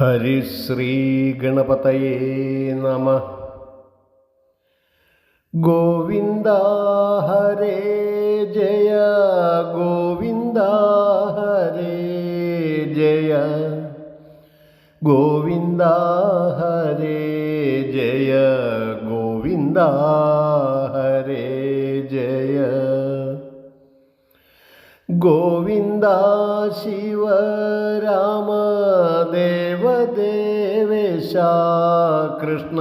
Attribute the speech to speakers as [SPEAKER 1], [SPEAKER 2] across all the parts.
[SPEAKER 1] ഹരിശ്രീഗണപതയേ നമ. ഗോവിന്ദ ഹരേ ജയ ഗോവിന്ദ ഹരേ ജയ. ഗോവിന്ദ ഹരേ ജയ ഗോവിന്ദ ഹരേ ജയ. ഗോവിന്ദ ശിവരാമ ദേവദേവേശ കൃഷ്ണ.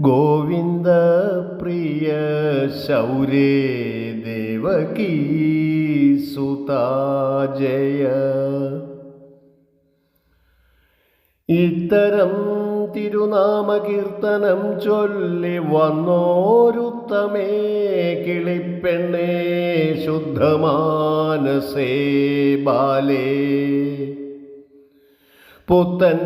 [SPEAKER 1] ഗോവിന്ദ പ്രിയ ശൗരേ ദേവകീ സുതാ ജയ. ഇത്തരം തിരുനാമകീർത്തനം ചൊല്ലി വന്നോരുത്തമേ കിളിപ്പെണ്ണേ ശുദ്ധമാനസേ ബാലേ. പുത്തൻ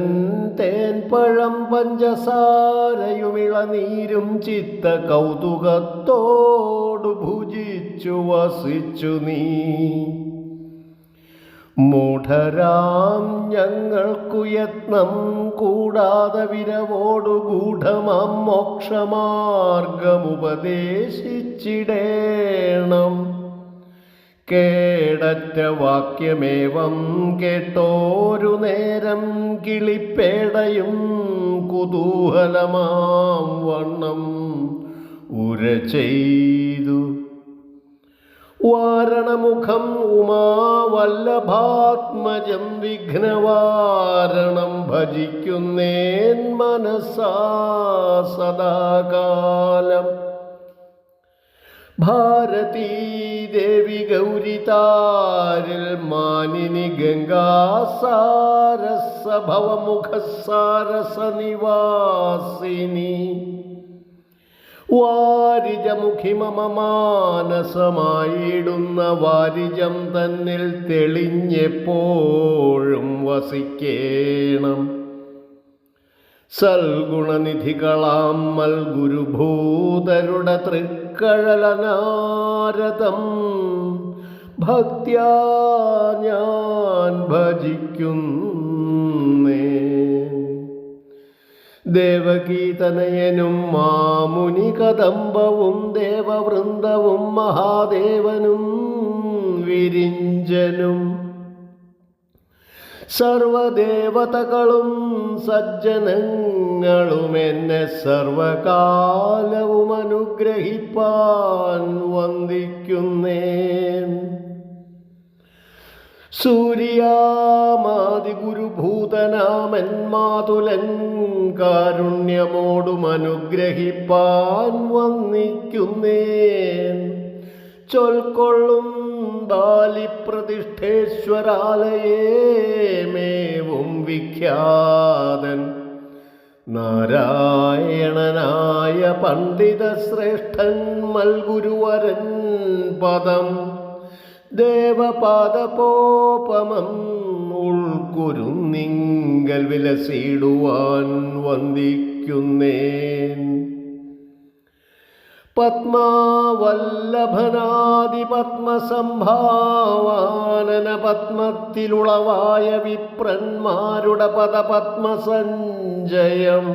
[SPEAKER 1] തേൻ പഴം പഞ്ചസാരയുമിളനീരും ചിത്ത കൗതുകത്തോടു ഭുജിച്ചു വസിച്ചു നീ. മൂഢരാം ഞങ്ങൾക്കു യത്നം കൂടാതെ വിരവോടു ഗൂഢമാം മോക്ഷമാർഗമുപദേശിച്ചിടേണം. കേടറ്റ വാക്യമേവം കേട്ടോരു നേരം കിളിപ്പേടയും കുതൂഹലമാം വണ്ണം ഉര ചെയ്തു. വാരണമുഖം ഉമാവല്ലഭാത്മജം വിഘ്നവാരണം ഭജിക്കുന്നേൻ മനസാ സദാകാലം. ഭാരതീ ദേവി ഗൗരിതാരിൽ മാനിനി ഗംഗാസാരസഭവമുഖസാരസ നിവാസിനി വാരിജമുഖി മമ മാനസമായിടുന്ന വാരിജം തന്നിൽ തെളിഞ്ഞെപ്പോഴും വസിക്കേണം. സൽഗുണനിധികളാം മൽഗുരുഭൂതരുടെ തൃക്കഴലനാരതം. ഭക്ത്യാ ഞാൻ ഭജിക്കുന്നേ. ദേവകീതനയനും മാമുനി കദംബവും ദേവവൃന്ദവും മഹാദേവനും വിരിഞ്ചനും. സർവദേവതകളും സജ്ജനങ്ങളും എന്നെ സർവകാലവും അനുഗ്രഹിപ്പാൻ വന്ദിക്കുന്നേൻ. സൂര്യാമാതിഗുരുഭൂതനാമൻ മാതുലൻ കാരുണ്യമോടും അനുഗ്രഹിപ്പാൻ വന്നിക്കുന്നേൻ. ചൊൽക്കൊള്ളും ബാലിപ്രതിഷ്ഠേശ്വരാലയേമേവും വിഖ്യാതൻ. നാരായണനായ പണ്ഡിതശ്രേഷ്ഠൻ മൽഗുരുവരൻ പദം ദേവപാദപോപമം ഉൾക്കുരുന്നിങ്കൽ വിലസിടുവാൻ വന്ദിക്കുന്നേൻ. പത്മാവല്ലഭനാദി പത്മസംഭാവാനന പത്മത്തിലുളവായ വിപ്രന്മാരുടെ പദപത്മസഞ്ജയം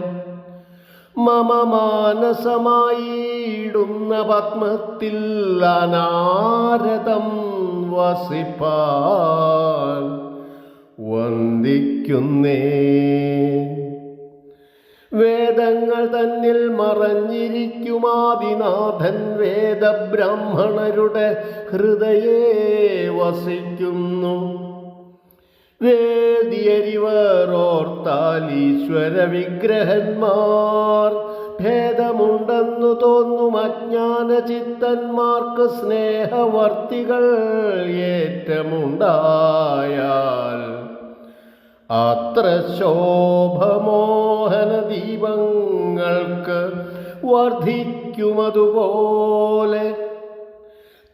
[SPEAKER 1] മമ മാനസമായിടുന്ന പത്മത്തിൽ അനാരതം വസിപ്പാൻ വന്ദിക്കുന്നേ. വേദങ്ങൾ തന്നിൽ മറഞ്ഞിരിക്കുമാദിനാഥൻ വേദബ്രാഹ്മണരുടെ ഹൃദയേ വസിക്കുന്നു. വേദിയരിവറോർത്താൽ ഈശ്വര വിഗ്രഹന്മാർ ഭേദമുണ്ടെന്നു തോന്നും അജ്ഞാന ചിത്തന്മാർക്ക് സ്നേഹവർത്തികൾ ഏറ്റമുണ്ടായാൽ അത്ര ശോഭമോഹന ദീപങ്ങൾക്ക് വർദ്ധിക്കുമതുപോലെ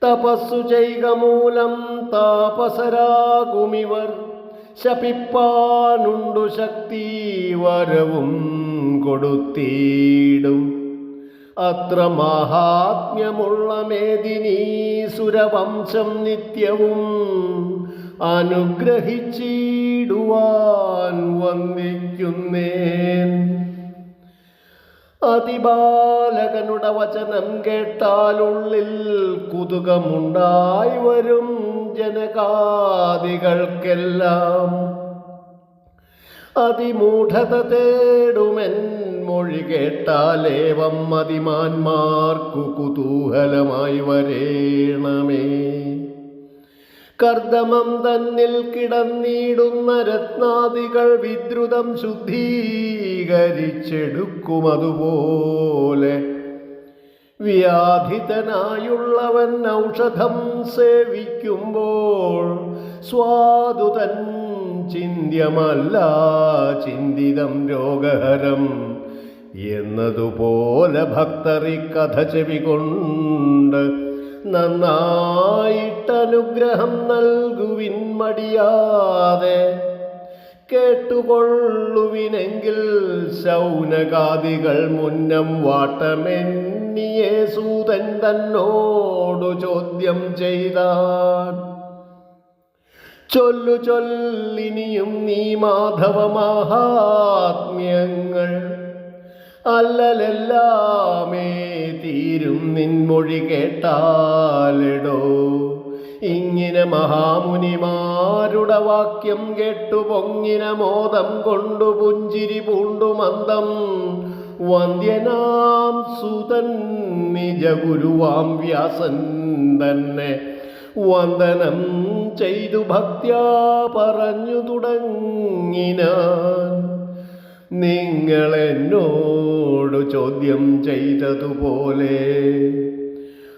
[SPEAKER 1] തപസ്സു ചെയ്ക മൂലം താപസരാകുമിവർ ശപിപ്പാനുണ്ടു ശക്തി വരവും കൊടുത്തിടും. അത്ര മഹാത്മ്യമുള്ള മേദിനീ സുരവംശം നിത്യവും അനുഗ്രഹിച്ചിടുവാൻ വന്ദിക്കുന്നേൻ അതിബാലകനുടെ വചനം കേട്ടാലുള്ളിൽ കുതുകമുണ്ടായി വരും ജനകാദികൾക്കെല്ലാം. അതിമൂഢത മൊഴി കേട്ടാലേവം മതിമാന്മാർക്കു കുതൂഹലമായി വരേണമേ. കർദമം തന്നിൽ കിടന്നിടുന്ന രത്നാദികൾ വിദ്രുതം ശുദ്ധീകരിച്ചെടുക്കുമതുപോലെ. വ്യാധിതനായുള്ളവൻ ഔഷധം സേവിക്കുമ്പോൾ സ്വാദുതൻ ചിന്യമല്ല ചിന്തിതം രോഗഹരം. എന്നതുപോലെ ഭക്തറി കഥ ചെവികൊണ്ട് നന്നായിട്ടനുഗ്രഹം നൽകുവിൻ മടിയാതെ കേട്ടുകൊള്ളുവിനെങ്കിൽ ശൗനകാദികൾ മുന്നം വാട്ടമെന്നിയേ സൂതൻ തന്നോടു ചോദ്യം ചെയ്താൻ. ചൊല്ലു ചൊല്ലിനിയും നീ മാധവ മഹാത്മ്യങ്ങൾ. അല്ലലെല്ലാമേ തീരും നിൻമൊഴി കേട്ടാലെടോ. ഇങ്ങനെ മഹാമുനിമാരുടെ വാക്യം കേട്ടു പൊങ്ങിന മോദം കൊണ്ടു പുഞ്ചിരി പൂണ്ടു മന്ദം. വന്ദ്യനാം സുതൻ നിജ ഗുരുവാം വ്യാസൻ തന്നെ. വന്ദനം ചെയ്തു ഭക്ത്യാ പറഞ്ഞു തുടങ്ങിനാൻ. നിങ്ങൾ എന്നോട് ചോദ്യം ചെയ്തതുപോലെ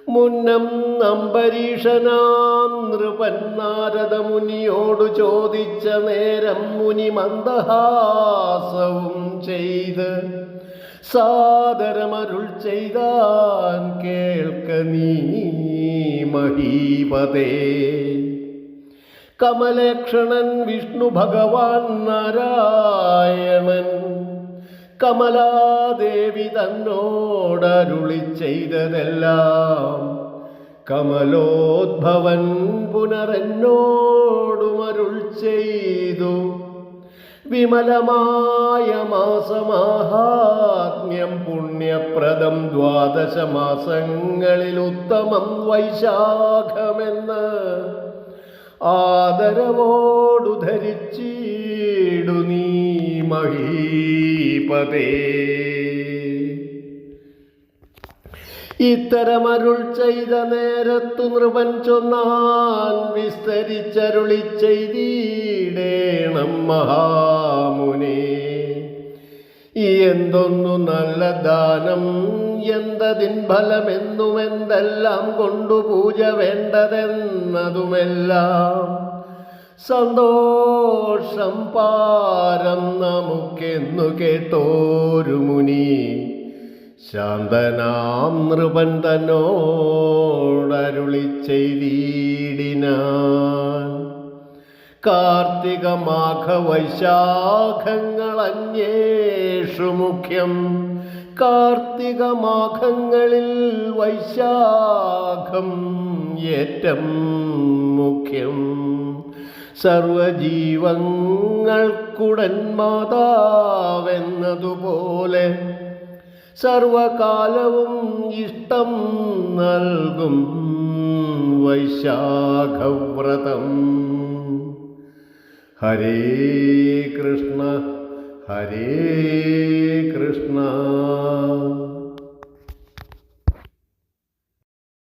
[SPEAKER 1] മുന്നം അംബരീഷനാം നൃപൻ നാരദ മുനിയോട് ചോദിച്ച നേരം മുനി മന്ദഹാസവും ചെയ്ത് സാദരമരുൾ ചെയ്താൻ കേൾക്ക നീ മഹീപതേ. കമലക്ഷണൻ വിഷ്ണു ഭഗവാൻ നാരായണൻ. കമലാദേവി തന്നോടരുളി ചെയ്തതെല്ലാം കമലോദ്ഭവൻ പുനരെന്നോടുമരുൾ ചെയ്തു. വിമലമായ മാസമാഹാത്മ്യം പുണ്യപ്രദം ദ്വാദശ മാസങ്ങളിൽ ഉത്തമം വൈശാഖമെന്ന് ആദരവോടു ധരിച്ചിടു നീ മഹീപതേ. ഇത്തരമരുൾ ചെയ്ത നേരത്തു നൃപൻ ചൊന്നാൻ വിസ്തരിച്ചരുളി ചെയ്തിടേണം മഹാമുനി. എന്തൊന്നു നല്ല ദാനം എന്തതിൻ ഫലമെന്നുമെന്തെല്ലാം കൊണ്ടു പൂജ വേണ്ടതെന്നതുമെല്ലാം. സന്തോഷം പാരം നമുക്കെന്നു കേട്ടോരു മുനി. ശാന്തനാം നൃപൻ തന്നോടരുളി ചെയ്തിടിനാൻ. കാർത്തിക മാഘ വൈശാഖങ്ങൾ മുഖ്യം. കാർത്തിക മാഘങ്ങളിൽ വൈശാഖം ഏറ്റം മുഖ്യം. സർവജീവങ്ങൾക്കുടൻ മാതാവെന്നതുപോലെ സർവകാലവും ഇഷ്ടം നൽകും വൈശാഖവ്രതം. ഹരേ കൃഷ്ണ. हरे कृष्णा